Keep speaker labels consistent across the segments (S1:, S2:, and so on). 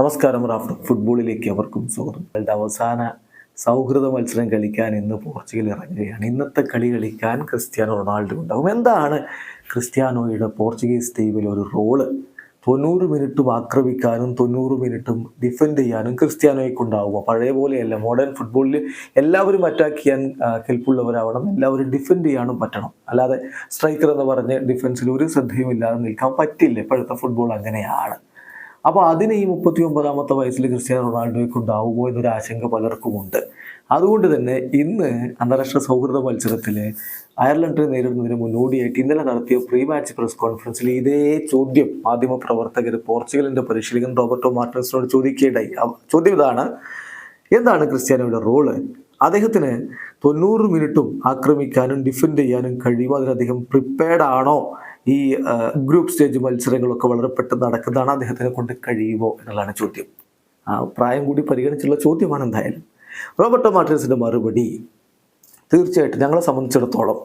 S1: നമസ്കാരം റാഫ് ഫുട്ബോളിലേക്ക് അവർക്കും സ്വാഗതം. അവരുടെ അവസാന സൗഹൃദ മത്സരം കളിക്കാൻ ഇന്ന് പോർച്ചുഗൽ ഇറങ്ങുകയാണ്. ഇന്നത്തെ കളി കളിക്കാൻ ക്രിസ്ത്യാനോ റൊണാൾഡോ ഉണ്ടാകും എന്താണ് ക്രിസ്ത്യാനോയുടെ പോർച്ചുഗീസ് ടീമിൽ ഒരു റോൾ? തൊണ്ണൂറ് മിനിറ്റും ആക്രമിക്കാനും തൊണ്ണൂറ് മിനിറ്റും ഡിഫെൻഡ് ചെയ്യാനും ക്രിസ്ത്യാനോയ്ക്ക് ഉണ്ടാവുക. പഴയ പോലെയല്ല. മോഡേൺ ഫുട്ബോളിൽ എല്ലാവരും അറ്റാക്ക് ചെയ്യാൻ ഹെൽപ്പുള്ളവരാവണം എല്ലാവരും ഡിഫെൻഡ് ചെയ്യാനും പറ്റണം. അല്ലാതെ സ്ട്രൈക്കർ എന്ന് പറഞ്ഞ് ഡിഫെൻസിൽ ഒരു ശ്രദ്ധയും ഇല്ലാതെ നിൽക്കാൻ പറ്റില്ല. ഇപ്പോഴത്തെ ഫുട്ബോൾ അങ്ങനെയാണ്. അപ്പോൾ അതിന് ഈ മുപ്പത്തി ഒമ്പതാമത്തെ വയസ്സിൽ ക്രിസ്ത്യാനോ റൊണാൾഡോയ്ക്ക് ഉണ്ടാവുമോ എന്നൊരു ആശങ്ക പലർക്കുമുണ്ട്. അതുകൊണ്ട് തന്നെ ഇന്ന് അന്താരാഷ്ട്ര സൗഹൃദ മത്സരത്തിൽ അയർലൻഡിനെ നേരിടുന്നതിന് മുന്നോടിയായിട്ട് ഇന്നലെ നടത്തിയ പ്രീ മാച്ച് പ്രസ് കോൺഫറൻസിൽ ഇതേ ചോദ്യം മാധ്യമ പ്രവർത്തകർ പോർച്ചുഗലിന്റെ പരിശീലകൻ റോബർട്ടോ മാർട്ടിൻസിനോട് ചോദിക്കേണ്ടായി ചോദ്യം ഇതാണ് എന്താണ് ക്രിസ്ത്യാനോയുടെ റോൾ? അദ്ദേഹത്തിന് തൊണ്ണൂറ് മിനിറ്റും ആക്രമിക്കാനും ഡിഫെൻഡ് ചെയ്യാനും കഴിയുമോ? അതിന് പ്രിപ്പയർഡ് ആണോ ഈ ഗ്രൂപ്പ് സ്റ്റേജ് മത്സരങ്ങളൊക്കെ വളരെ പെട്ടെന്ന് നടക്കുന്നതാണ് അദ്ദേഹത്തിനെ കൊണ്ട് കഴിയുമോ എന്നുള്ളതാണ് ചോദ്യം. ആ പ്രായം കൂടി പരിഗണിച്ചുള്ള ചോദ്യമാണ് എന്തായാലും. റോബർട്ടോ മാർട്ടിൻസിന്റെ മറുപടി തീർച്ചയായിട്ടും ഞങ്ങളെ സംബന്ധിച്ചിടത്തോളം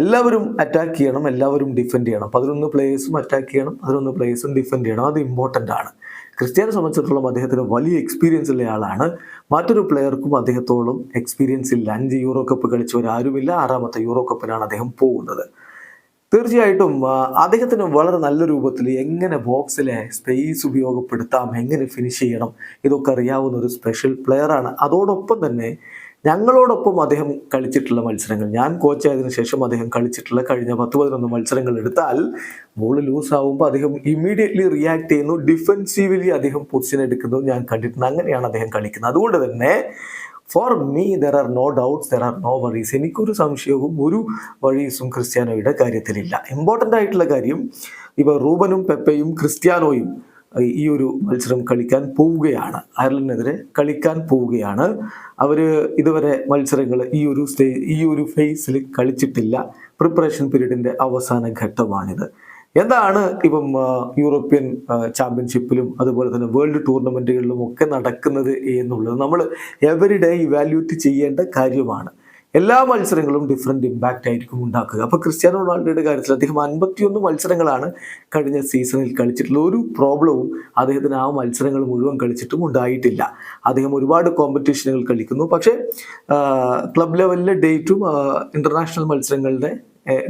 S1: എല്ലാവരും അറ്റാക്ക് ചെയ്യണം എല്ലാവരും ഡിഫെൻഡ് ചെയ്യണം. പതിനൊന്ന് പ്ലേയേഴ്സും അറ്റാക്ക് ചെയ്യണം പതിനൊന്ന് പ്ലേയേഴ്സും ഡിഫെൻഡ് ചെയ്യണം. അത് ഇമ്പോർട്ടന്റ് ആണ്. ക്രിസ്ത്യാനെ സംബന്ധിച്ചിടത്തോളം അദ്ദേഹത്തിന് വലിയ എക്സ്പീരിയൻസ് ഉള്ള ആളാണ്. മറ്റൊരു പ്ലെയർക്കും അദ്ദേഹത്തോളം എക്സ്പീരിയൻസ് ഇല്ല. അഞ്ച് യൂറോ കപ്പ് കളിച്ചവരാരുമില്ല. ആറാമത്തെ യൂറോ കപ്പിനാണ് അദ്ദേഹം പോകുന്നത്. തീർച്ചയായിട്ടും അദ്ദേഹത്തിന് വളരെ നല്ല രൂപത്തിൽ എങ്ങനെ ബോക്സിലെ സ്പേസ് ഉപയോഗപ്പെടുത്താം എങ്ങനെ ഫിനിഷ് ചെയ്യണം ഇതൊക്കെ അറിയാവുന്ന ഒരു സ്പെഷ്യൽ പ്ലെയറാണ് അതോടൊപ്പം തന്നെ ഞങ്ങളോടൊപ്പം അദ്ദേഹം കളിച്ചിട്ടുള്ള മത്സരങ്ങൾ ഞാൻ കോച്ചായതിനു ശേഷം അദ്ദേഹം കളിച്ചിട്ടുള്ള കഴിഞ്ഞ പത്ത് പതിനൊന്ന് മത്സരങ്ങൾ എടുത്താൽ ബോൾ ലൂസ് ആവുമ്പോൾ അദ്ദേഹം ഇമ്മീഡിയറ്റ്ലി റിയാക്ട് ചെയ്യുന്നു. ഡിഫെൻസീവ്ലി അദ്ദേഹം പൊസിഷൻ എടുക്കുന്നു. ഞാൻ കണ്ടിട്ടുണ്ട്. അങ്ങനെയാണ് അദ്ദേഹം കളിക്കുന്നത്. അതുകൊണ്ട് തന്നെ for me there are no doubts there are no worries എനിക്കൊരു സംശയവും ഒരു വഴീസും ക്രിസ്ത്യാനോയുടെ കാര്യത്തിലില്ല. ഇമ്പോർട്ടന്റ് ആയിട്ടുള്ള കാര്യം ഇപ്പോൾ റൂബനും പെപ്പയും ക്രിസ്ത്യാനോയും ഈ ഒരു മത്സരം കളിക്കാൻ പോവുകയാണ്. അയർലൻഡിനെതിരെ കളിക്കാൻ പോവുകയാണ്. അവർ ഇതുവരെ മത്സരങ്ങൾ ഈ ഒരു സ്റ്റേ ഈ ഒരു ഫേസിൽ കളിച്ചിട്ടില്ല. പ്രിപ്പറേഷൻ പീരീഡിന്റെ അവസാന ഘട്ടമാണിത്. എന്താണ് ഇപ്പം യൂറോപ്യൻ ചാമ്പ്യൻഷിപ്പിലും അതുപോലെ തന്നെ വേൾഡ് ടൂർണമെന്റുകളിലും ഒക്കെ നടക്കുന്നത് എന്നുള്ളത് നമ്മൾ എവറി ഡേ ഇവാലുവേറ്റ് ചെയ്യേണ്ട കാര്യമാണ്. എല്ലാ മത്സരങ്ങളും ഡിഫറെന്റ് ഇമ്പാക്റ്റ് ആയിരിക്കും ഉണ്ടാക്കുക. അപ്പോൾ ക്രിസ്ത്യാനോ റൊണാൾഡോയുടെ കാര്യത്തിൽ അദ്ദേഹം അൻപത്തിയൊന്ന് മത്സരങ്ങളാണ് കഴിഞ്ഞ സീസണിൽ കളിച്ചിട്ടുള്ള ഒരു പ്രോബ്ലവും അദ്ദേഹത്തിന് ആ മത്സരങ്ങൾ മുഴുവൻ കളിച്ചിട്ടും ഉണ്ടായിട്ടില്ല. അദ്ദേഹം ഒരുപാട് കോമ്പറ്റീഷനുകൾ കളിക്കുന്നു. പക്ഷേ ക്ലബ് ലെവലിലെ ഡേറ്റും ഇന്റർനാഷണൽ മത്സരങ്ങളുടെ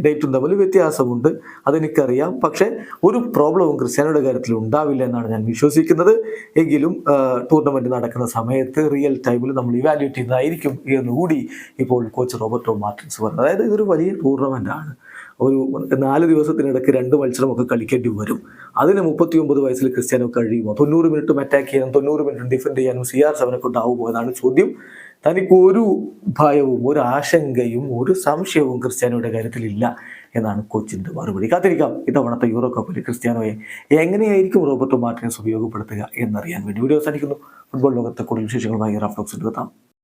S1: ഡേറ്റും തമ്മിൽ വ്യത്യാസമുണ്ട്. അതെനിക്കറിയാം. പക്ഷേ ഒരു പ്രോബ്ലവും ക്രിസ്ത്യാനിയുടെ കാര്യത്തിൽ ഉണ്ടാവില്ല എന്നാണ് ഞാൻ വിശ്വസിക്കുന്നത്. എങ്കിലും ടൂർണമെന്റ് നടക്കുന്ന സമയത്ത് റിയൽ ടൈമിൽ നമ്മൾ ഇവാലുവേറ്റ് ചെയ്യുന്നതായിരിക്കും എന്നുകൂടി ഇപ്പോൾ കോച്ച് റോബർട്ടോ മാർട്ടിൻസ് പറഞ്ഞത് അതായത് ഇതൊരു വലിയ ടൂർണമെന്റ് ആണ്. ഒരു നാല് ദിവസത്തിനിടയ്ക്ക് രണ്ട് മത്സരമൊക്കെ കളിക്കേണ്ടി വരും. അതിന് മുപ്പത്തി ഒമ്പത് വയസ്സിൽ ക്രിസ്ത്യാനോ കഴിയുമോ? തൊണ്ണൂറ് മിനിറ്റും അറ്റാക്ക് ചെയ്യാനും തൊണ്ണൂറ് മിനിറ്റും ഡിഫെൻഡ് ചെയ്യാനും സി ആർ സെവനെ കൊണ്ടാവുമോ എന്നാണ് ചോദ്യം. തനിക്ക് ഒരു ഭയവും ഒരു ആശങ്കയും ഒരു സംശയവും ക്രിസ്ത്യാനോയുടെ കാര്യത്തിലില്ല എന്നാണ് കോച്ചിന്റെ മറുപടി. കാത്തിരിക്കാം. ഇത്തവണത്തെ യൂറോ കപ്പിൽ ക്രിസ്ത്യാനോയെ എങ്ങനെയായിരിക്കും റോബർട്ടോ മാർട്ടിനസ് ഉപയോഗപ്പെടുത്തുക എന്നറിയാൻ വേണ്ടി വീഡിയോ അവസാനിക്കുന്നു. ഫുട്ബോൾ ലോകത്തെ കൂടുതൽ വിശേഷങ്ങളുമായി റഫ്ലോക്സ് എടുത്താം